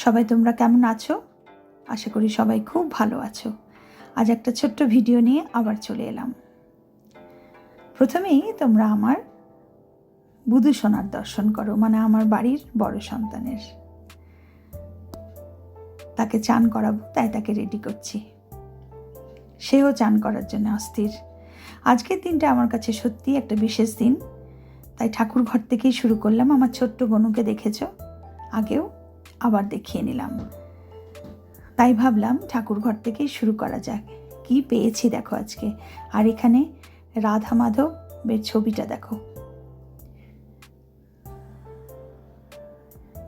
সবাই তোমরা কেমন আছো? আশা করি সবাই খুব ভালো আছো। আজ একটা ছোট্ট ভিডিও নিয়ে আবার চলে এলাম। প্রথমেই তোমরা আমার বুধু সোনার দর্শন করো মানে আমার বাড়ির বড় সন্তানের। তাকে চান করাবো, তাই তাকে রেডি করছি। সেও চান করার জন্য অস্থির। আজকের দিনটা আমার কাছে সত্যি একটা বিশেষ দিন। তাই ঠাকুর ঘর থেকেই শুরু করলাম। আমার ছোট্ট বনুকে দেখেছ? আগেও আবার দেখিয়ে নিলাম। তাই ভাবলাম ঠাকুর ঘর থেকেই শুরু করা যাক। কি পেয়েছি দেখো আজকে। আর এখানে রাধা মাধবের ছবিটা দেখো।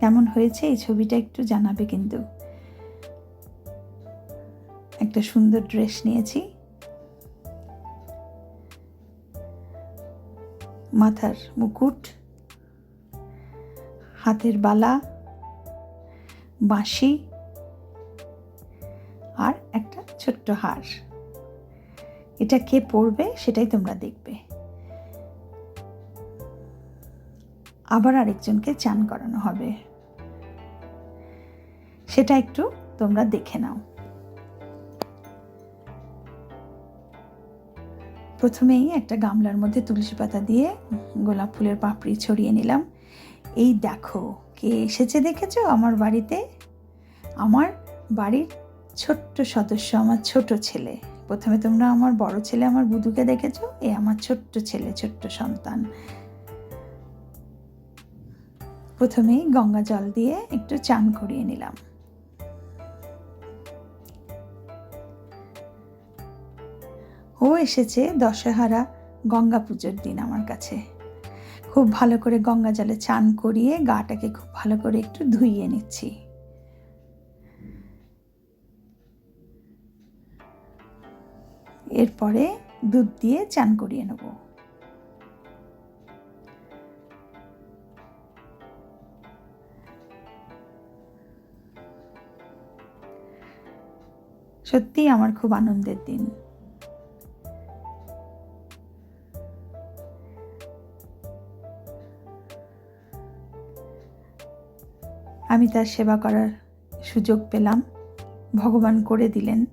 কেমন হয়েছে? এই ছবিটা একটু জানাবে কিন্তু। একটা সুন্দর ড্রেস নিয়েছি। মাথার মুকুট, হাতের বালা বাঁশি আর একটা ছোট্ট হার। এটা কে পড়বে সেটাই তোমরা দেখবে। আবার আরেকজনকে চান করানো হবে। সেটা একটু তোমরা দেখে নাও। প্রথমেই একটা গামলার মধ্যে তুলসী পাতা দিয়ে গোলাপ ফুলের পাপড়ি ছড়িয়ে নিলাম। এই দেখো কে এসেছে দেখেছ আমার বাড়িতে? আমার বাড়ির ছোট্ট সদস্য, আমার ছোট ছেলে। প্রথমে তোমরা আমার বড় ছেলে, আমার বুধুকে দেখেছ? এ আমার ছোট্ট ছেলে, ছোট্ট সন্তান। প্রথমেই গঙ্গা জল দিয়ে একটু চান করিয়ে নিলাম। ও এসেছে দশহারা গঙ্গা পুজোর দিন আমার কাছে। খুব ভালো করে গঙ্গা জলে চান করিয়ে গাটাকে খুব ভালো করে একটু ধুইয়ে নিচ্ছি। এরপরে দুধ দিয়ে চান করিয়ে নেব। সত্যি আমার খুব আনন্দের দিন। আমি তার সেবা করার সুযোগ পেলাম। ভগবান করে দিলেন।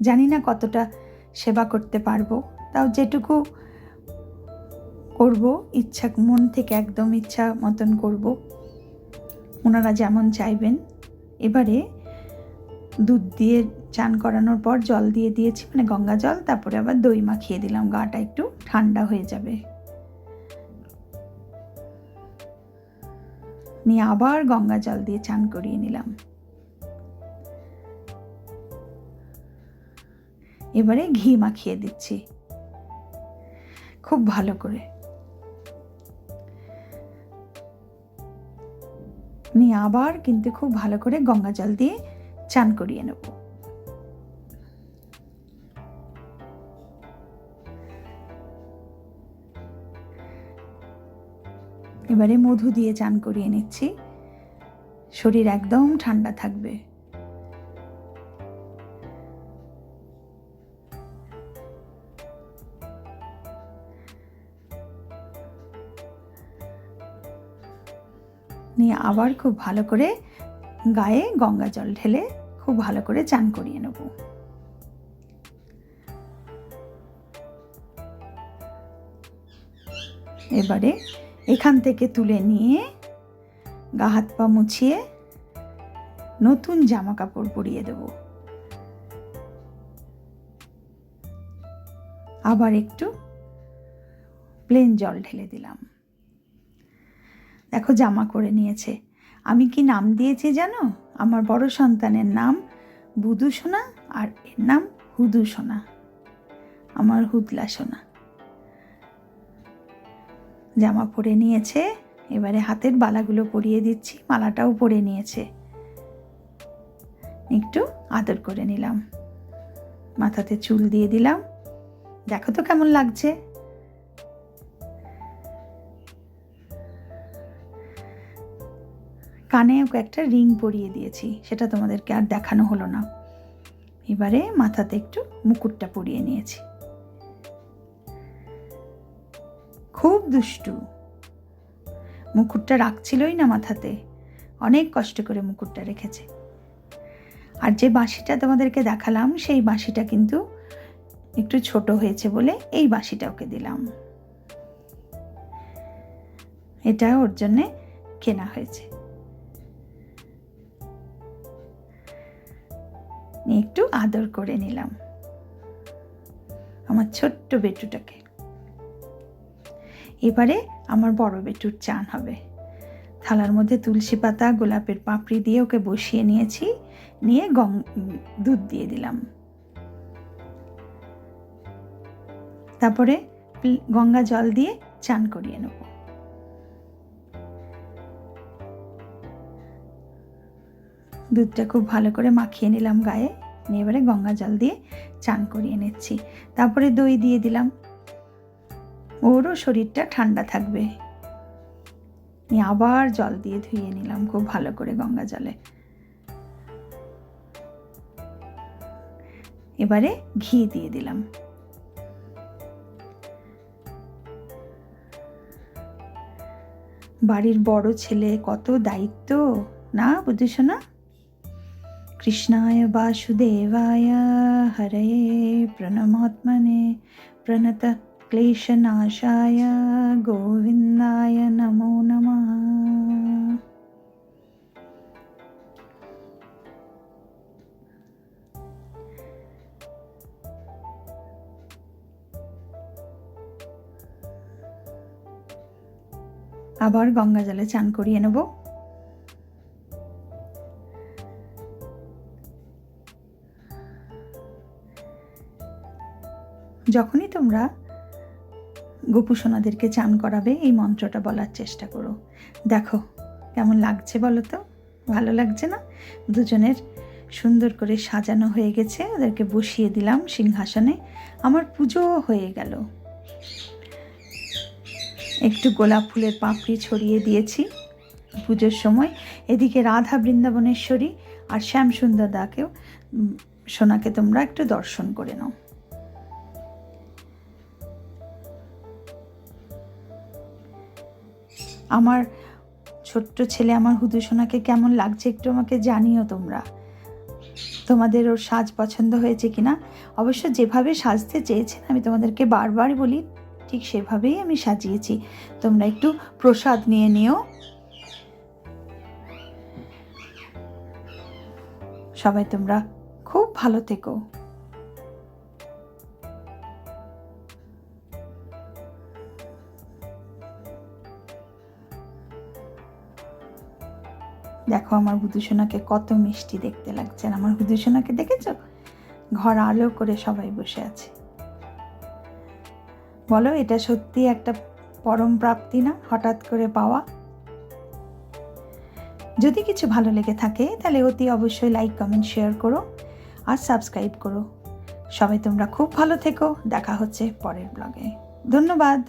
জানি না কতটা সেবা করতে পারব। তাও যেটুকু করব, ইচ্ছা, মন থেকে একদম ইচ্ছা মতন করব। ওনারা যেমন চাইবেন। এবারে দুধ দিয়ে চান করানোর পর জল দিয়ে দিয়েছি মানে গঙ্গা জল, তারপরে আবার দই মাখিয়ে দিলাম। গাটা একটু ঠান্ডা হয়ে যাবে। নিয়ে আবার গঙ্গা জল দিয়ে চান করিয়ে নিলাম। এবারে ঘি মাখিয়ে দিচ্ছি। খুব ভালো করে। নিয়ে আবার কিন্তু খুব ভালো করে গঙ্গা জল দিয়ে চান করিয়ে নেব। এবারে মধু দিয়ে চান করিয়ে নিচ্ছি। শরীর একদম ঠান্ডা থাকবে। নিয়ে আবার খুব ভালো করে গায়ে গঙ্গা জল ঢেলে খুব ভালো করে চান করিয়ে নেব। এবারে এখান থেকে তুলে নিয়ে গা হাত পা মুছিয়ে নতুন জামা কাপড় পরিয়ে দেব। আবার একটু প্লেন জল ঢেলে দিলাম। দেখো জামা করে নিয়েছে। আমি কি নাম দিয়েছি জানো? আমার বড় সন্তানের নাম বুধু সোনা আর এর নাম হুদু সোনা। আমার হুদলা সোনা। জামা পরে নিয়েছে, এবারে হাতের বালাগুলো পরিয়ে দিচ্ছি, মালাটাও পরে নিয়েছে। একটু আদর করে নিলাম। মাথাতে চুল দিয়ে দিলাম। দেখো তো কেমন লাগছে। কানে ওকে একটা রিং পরিয়ে দিয়েছি, সেটা তোমাদেরকে আর দেখানো হলো না। এবারে মাথাতে একটু মুকুটটা পরিয়ে নিয়েছি। খুব দুষ্টু। মুকুটটা রাখছিলই না মাথাতে। অনেক কষ্ট করে মুকুটটা রেখেছে। আর যে বাঁশিটা তোমাদেরকে দেখালাম, সেই বাঁশিটা কিন্তু একটু ছোট হয়েছে বলে এই বাঁশিটা ওকে দিলাম। এটা ওর জন্যে কেনা হয়েছে। একটু আদর করে নিলাম। আমার ছোট্ট বেটুটাকে। এবারে আমার বড় বেটুর চান হবে। থালার মধ্যে তুলসী পাতা, গোলাপের পাপড়ি দিয়ে ওকে বসিয়ে নিয়েছি, নিয়ে গং দুধ দিয়ে দিলাম। তারপরে গঙ্গা জল দিয়ে চান করিয়ে নেব। দুধটা খুব ভালো করে মাখিয়ে নিলাম গায়ে, নিয়ে এবারে গঙ্গা জল দিয়ে চান করিয়ে নিচ্ছি। তারপরে দই দিয়ে দিলাম। ওরও শরীরটা ঠান্ডা থাকবে। নিয়ে আবার জল দিয়ে ধুয়ে নিলাম খুব ভালো করে গঙ্গা জলে। এবারে ঘি দিয়ে দিলাম। বাড়ির বড় ছেলে কত দায়িত্ব, না বুঝিস না কৃষ্ণায় বাসুদেবায় হরয়ে প্রণমাত্মনে প্রণত ক্লেশনাশায় গোবিন্দায় নমো নমঃ আবার গঙ্গা জলে চান করিয়ে নেব। যখনই তোমরা গোপুসোনাদেরকে চান করাবে, এই মন্ত্রটা বলার চেষ্টা করো। দেখো, কেমন লাগছে বলো তো? ভালো লাগছে না? দুজনের সুন্দর করে সাজানো হয়ে গেছে, ওদেরকে বসিয়ে দিলাম সিংহাসনে। আমার পুজোও হয়ে গেল। একটু গোলাপ ফুলের পাপড়ি ছড়িয়ে দিয়েছি পুজোর সময়। এদিকে রাধা বৃন্দাবনেশ্বরী আর শ্যামসুন্দর দাকেও সোনাকে তোমরা একটু দর্শন করে নাও। আমার ছোট্ট ছেলে আমার হুদু সোনাকে কেমন লাগছে একটু আমাকে জানিও তোমরা। তোমাদের ওর সাজ পছন্দ হয়েছে কিনা? অবশ্য যেভাবে সাজতে চেয়েছেন, আমি তোমাদেরকে বারবার বলি, ঠিক সেভাবেই আমি সাজিয়েছি। তোমরা একটু প্রসাদ নিয়ে নিও। সবাই তোমরা খুব ভালো থেকো। দেখো আমার হুদুসোনাকে কত মিষ্টি দেখতে লাগছে। আর আমার হুদুসোনাকে দেখেছ? ঘর আলো করে সবাই বসে আছে। বলো, এটা সত্যি একটা পরম প্রাপ্তি না, হঠাৎ করে পাওয়া? যদি কিছু ভালো লেগে থাকে, তাহলে অতি অবশ্যই লাইক কমেন্ট শেয়ার করো আর সাবস্ক্রাইব করো। সবাই তোমরা খুব ভালো থেকো। দেখা হচ্ছে পরের ব্লগে ধন্যবাদ।